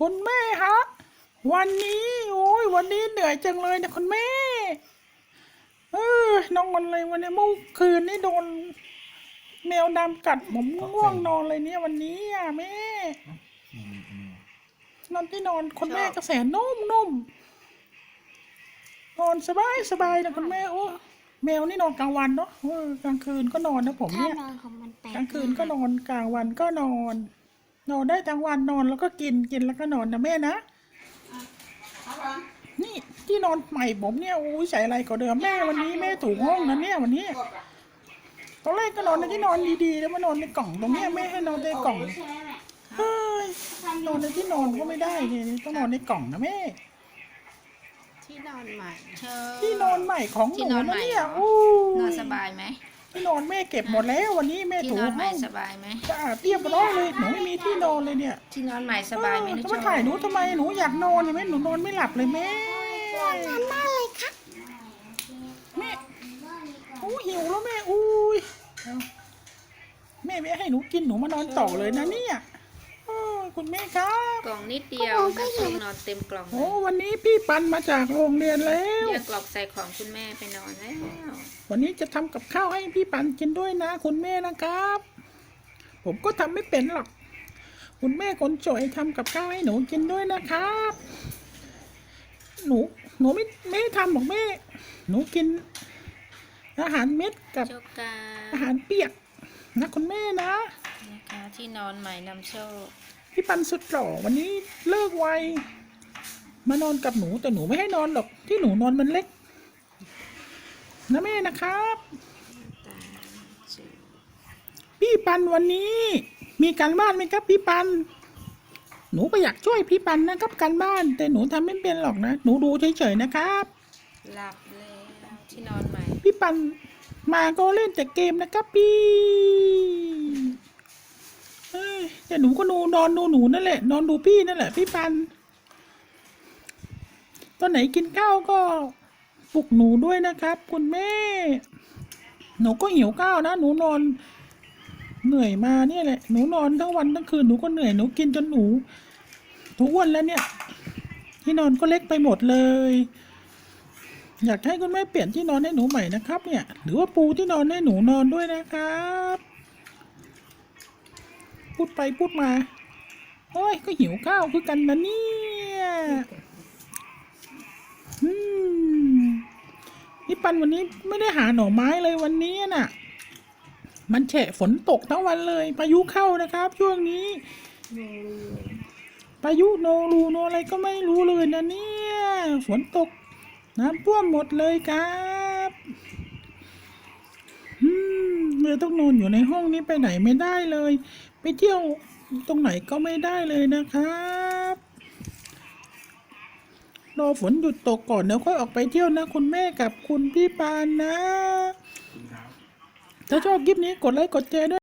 คุณแม่ฮะวันนี้โอ้ยวันนี้เหนื่อยจังเลยนะคุณแม่ เออนอนเลยวันนี้เมื่อคืนนี่โดน แมวดำกัดผมง่วงนอนเลยเนี่ยวันนี้อะแม่นอนที่นอนคุณแม่กระแสนุ่มนุ่มนอนสบายสบายนะคุณแม่โอ้แมวนี่นอนกลางวันเนาะเออกลางคืนก็นอนนะผมท่าเนี่ยนอนของมันแปลกกลางคืนก็นอนกลางวันก็นอน นอนได้ทั้งวันนอนแล้วก็กินกินแล้วก็นอนนะแม่นะ นี่ที่นอนใหม่ผมเนี่ยโอ้ยใส่อะไรก็เดิมแม่วันนี้แม่ถูกห้องนะเนี่ยวันนี้ตอนแรกก็นอนในที่นอนดีๆแล้วมานอนในกล่องตรงเนี้ยแม่ให้นอนในกล่องเฮ้ยนอนในที่นอนก็ไม่ได้เนี่ยต้องนอนในกล่องนะแม่ ที่นอนใหม่เธอที่นอนใหม่ของหที่นูนอนนะใหม่เนี่ยเหรอโอ้นอนยสบายไหม ที่นอนแม่เก็บหมดแล้ววันนี้แม่ที่ถูนอนใหห้ม่องสบายไหมสะอาดเรียบร้อยเลยหนูไม่มีที่นอนเลยเนี่ยที่นอนใหม่สบายไหมเออนุจะชมาถ่ายหนูทำไมหนูอยากนอนเนี่ยแม่หนูนอนไม่หลับเลยแม่ฉันมากเลยครับแม่อู้หิวแล้วแม่อุ้ยเอาแม่ไม่ให้หนูกินหนูมานอนต่อเลยนะเนี่ยโอ้ย คุณแม่ครับกล่องนิดเดียวน้ำส้มนอนเต็มกล่องโอ้วันนี้พี่ปันมาจากโรงเรียนแล้ว เดี๋ยวกรอกใส่ของคุณแม่ไปนอนแล้ว วันนี้จะทำกับข้าวให้พี่ปันกินด้วยนะ คุณแม่นะครับ ผมก็ทำไม่เป็นหรอก คุณแม่คนสวยทำกับข้าวให้หนูกินด้วยนะครับ หนูหนูไม่ไม่ให้ทำหรอกแม่ หนูกิน อาหารเม็ดกับโชกาอาหารเปียกนะคุณแม่นะ นะคะที่นอนใหม่นำโชค พี่ปันสุดหล่อวันนี้เลิกไวมานอนกับหนูแต่หนูไม่ให้นอนหรอกที่หนูนอนมันเล็ก นะแม่นะครับตาจืดพี่ปันวันนี้ มีการบ้านไหมครับ พี่ปัน หนูก็อยากช่วยพี่ปันนะครับการบ้าน แต่หนูทำไม่เป็นหรอกนะ หนูดูเฉยๆนะครับหลับแล้วที่นอนใหม่ พี่ปันมาก็เล่นแต่เกมนะครับพี่เอ้ยแต่หนูก็นูนอนดูหนูนั่นแหละ นอนดูพี่นั่นแหละ พี่ปัน ตอนไหนกินข้าวก็ปลุกหนูด้วยนะครับ คุณแม่ หนูก็หิวข้าวนะ หนูนอน เหนื่อยมาเนี่ยแหละ หนูนอนทั้งวันทั้งคืนหนูก็เหนื่อยหนูกินจนหนูทุกวันแล้วเนี่ย ที่นอนก็เล็กไปหมดเลย อยากให้คุณแม่เปลี่ยนที่นอนให้หนูใหม่นะครับ เนี่ย หรือว่าปูที่นอนให้หนูนอนด้วยนะครับ พูดไปพูดมาโอ้ยก็หิวข้าวคือกันนะเนี่ยอืมนี่ปันวันนี้ไม่ได้หาหน่อไม้เลยวันนี้น่ะ มันแฉะฝนตกทั้งวันเลยพายุเข้านะครับ ช่วงนี้พายุโนรูโนอะไรก็ไม่รู้เลยนะเนี่ยฝนตกน้ำท่วมหมดเลยครับอื มเลยต้องนอนอยู่ในห้องนี้ไปไหนไม่ได้เลย ไปเที่ยวตรงไหนก็ไม่ได้เลยนะครับรอฝนหยุดตกก่อนแล้วค่อยออกไปเที่ยวนะ คุณแม่กับคุณพี่ปานนะ ถ้าชอบคลิปนี้กดไลค์กดแชร์ด้วย